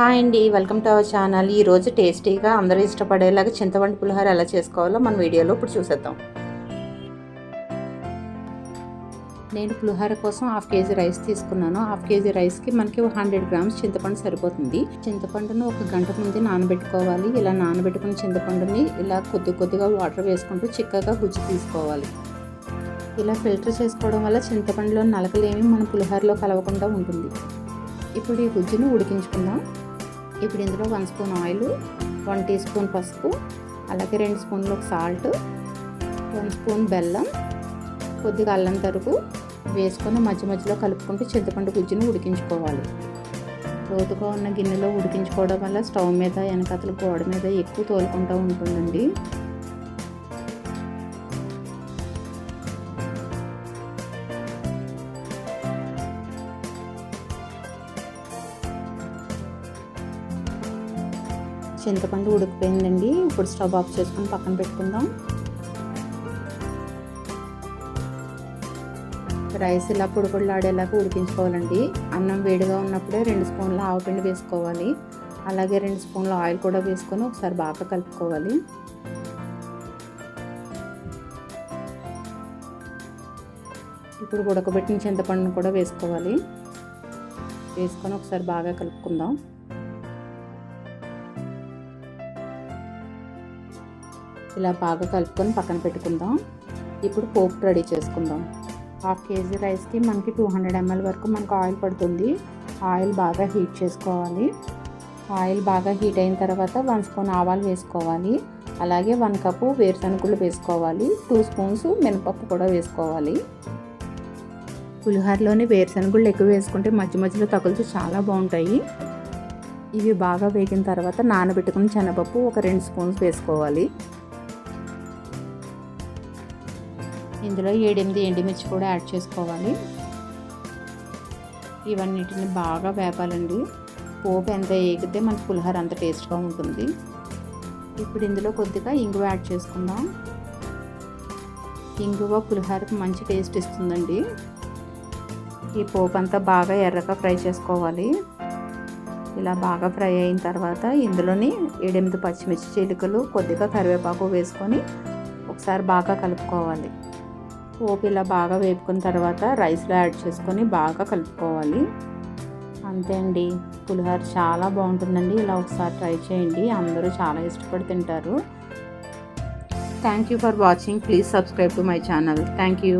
Hi అండి welcome to our channel. ఈరోజు టేస్టీగా అందరూ ఇష్టపడేలాగా చింతపండు పులిహోర ఎలా చేసుకోవాలో మన వీడియోలో ఇప్పుడు చూసేద్దాం. నేను పులిహోర కోసం హాఫ్ కేజీ రైస్ తీసుకున్నాను. హాఫ్ కేజీ రైస్కి మనకి హండ్రెడ్ గ్రామ్స్ చింతపండు సరిపోతుంది. చింతపండును ఒక గంట ముందే నానబెట్టుకోవాలి. ఇలా నానబెట్టుకున్న చింతపండుని ఇలా కొద్ది కొద్దిగా వాటర్ వేసుకుంటూ చిక్కగా గుజ్జు తీసుకోవాలి. ఇలా ఫిల్టర్ చేసుకోవడం వల్ల చింతపండులో నలకలేమి మన పులిహోరలో కలవకుండా ఉంటుంది. ఇప్పుడు ఈ గుజ్జును ఉడికించుకుందాం. ఇప్పుడు ఇందులో one spoon oil one teaspoon పసుపు అలాగే రెండు స్పూన్లు సాల్ట్ వన్ స్పూన్ బెల్లం కొద్దిగా అల్లం తరుగు వేసుకొని మధ్య మధ్యలో కలుపుకుంటూ చింతపండు గుజ్జును ఉడికించుకోవాలి. లోతుగా ఉన్న గిన్నెలో ఉడికించుకోవడం వల్ల స్టవ్ మీద వెనకతల గోడ మీద ఎక్కువ తోలుకుంటూ ఉంటుందండి. చింతపండు ఉడికిపోయిందండి. ఇప్పుడు స్టవ్ ఆఫ్ చేసుకొని పక్కన పెట్టుకుందాం. రైస్ ఇలా పొడిపొడిలాడేలాగా ఉడికించుకోవాలండి. అన్నం వేడిగా ఉన్నప్పుడే రెండు స్పూన్ల ఆవపిండి వేసుకోవాలి. అలాగే రెండు స్పూన్ల ఆయిల్ కూడా వేసుకొని ఒకసారి బాగా కలుపుకోవాలి. ఇప్పుడు ఉడకబెట్టిన చింతపండును కూడా వేసుకోవాలి. వేసుకొని ఒకసారి బాగా కలుపుకుందాం. ఇలా బాగా కలుపుకొని పక్కన పెట్టుకుందాం. ఇప్పుడు పోపు రెడీ చేసుకుందాం. హాఫ్ కేజీ రైస్కి మనకి టూ హండ్రెడ్ ఎంఎల్ వరకు మనకు ఆయిల్ పడుతుంది. ఆయిల్ బాగా హీట్ చేసుకోవాలి. ఆయిల్ బాగా హీట్ అయిన తర్వాత వన్ స్పూన్ ఆవాలు వేసుకోవాలి. అలాగే వన్ కప్పు వేరుశనగుళ్ళు వేసుకోవాలి. టూ స్పూన్స్ మినపప్పు కూడా వేసుకోవాలి. పులిహోరలోని వేరుశనగుళ్ళు ఎక్కువ వేసుకుంటే మధ్య మధ్యలో తగులుతూ చాలా బాగుంటాయి. ఇవి బాగా వేగిన తర్వాత నానబెట్టుకుని శనగపప్పు ఒక రెండు స్పూన్స్ వేసుకోవాలి. ఇందులో ఏడెనిమిది ఎండుమిర్చి కూడా యాడ్ చేసుకోవాలి. ఇవన్నిటిని బాగా వేపాలండి. పోపు ఎంత వేగితే మన పులిహోర అంత టేస్ట్గా ఉంటుంది. ఇప్పుడు ఇందులో కొద్దిగా ఇంగువ యాడ్ చేసుకుందాం. ఇంగువ పులిహోరకు మంచి టేస్ట్ ఇస్తుందండి. ఈ పోపు అంతా బాగా ఎర్రగా ఫ్రై చేసుకోవాలి. ఇలా బాగా ఫ్రై అయిన తర్వాత ఇందులోని ఏడెనిమిది పచ్చిమిర్చి చిలుకలు కొద్దిగా కరివేపాకు వేసుకొని ఒకసారి బాగా కలుపుకోవాలి. పోపు ఇలా బాగా వేపుకున్న తర్వాత రైస్లో యాడ్ చేసుకొని బాగా కలుపుకోవాలి. అంతే అండి. పులిహోర చాలా బాగుంటుందండి. ఇలా ఒకసారి ట్రై చేయండి. అందరూ చాలా ఇష్టపడి తింటారు. Thank you for watching please subscribe to my channel thank you